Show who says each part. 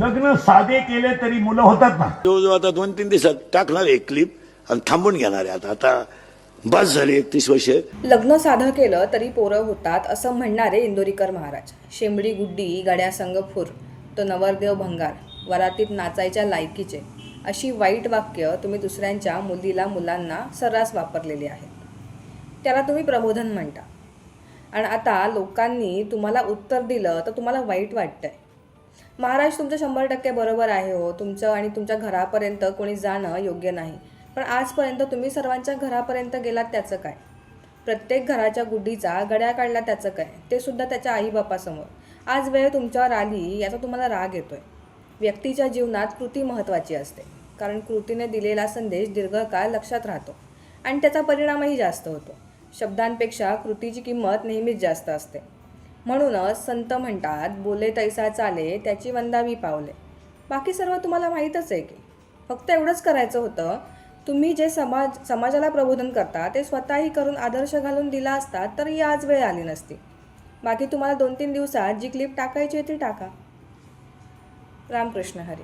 Speaker 1: लग्न साधे केले तरी मुलं होतात ना.
Speaker 2: जवळजवळ आता दोन तीन दिवसात टाकणार आहे क्लिप आणि थांबून घेणार आहे आता. आता बस झाली एकतीस वर्ष.
Speaker 3: लग्न साधं केलं तरी पोरं होतात असं म्हणणारे इंदोरीकर महाराज. शेंबडी गुड्डी गड्या संगफूर तो नवरदेव भंगार वरातीत नाचायच्या लायकीचे. अशी वाईट वाक्य तुम्ही दुसऱ्यांच्या मुलीला मुलांना सर्रास वापरलेली आहेत. त्याला तुम्ही प्रबोधन म्हणता. आणि आता लोकांनी तुम्हाला उत्तर दिलं तर तुम्हाला वाईट वाटतंय. महाराज तुमचं शंभर टक्के बरोबर आहे हो. तुमचं आणि तुमच्या घरापर्यंत कोणी जाणं योग्य नाही. पण आजपर्यंत तुम्ही सर्वांच्या घरापर्यंत गेलात त्याचं काय? प्रत्येक घराच्या गुड्डीचा गड्या काढला त्याचं काय? ते सुद्धा त्याच्या आईबापासमोर. आज वेळ तुमच्यावर आली याचा तुम्हाला राग येतोय. व्यक्तीच्या जीवनात कृती महत्त्वाची असते. कारण कृतीने दिलेला संदेश दीर्घकाळ लक्षात राहतो. आणि त्याचा परिणामही जास्त होतो. शब्दांपेक्षा कृतीची किंमत नेहमीच जास्त असते. म्हणूनच संत म्हणतात बोले तैसा चाले त्याची वंदावी पावले. बाकी सर्व तुम्हाला माहीतच आहे की फक्त एवढंच करायचं होतं तुम्ही जे समाज समाजाला प्रबोधन करता ते स्वतःही करून आदर्श घालून दिला असतात तर ही आज वेळ आली नसती. बाकी तुम्हाला दोन तीन दिवसात जी क्लिप टाकायची आहे ती टाका. रामकृष्ण हरी.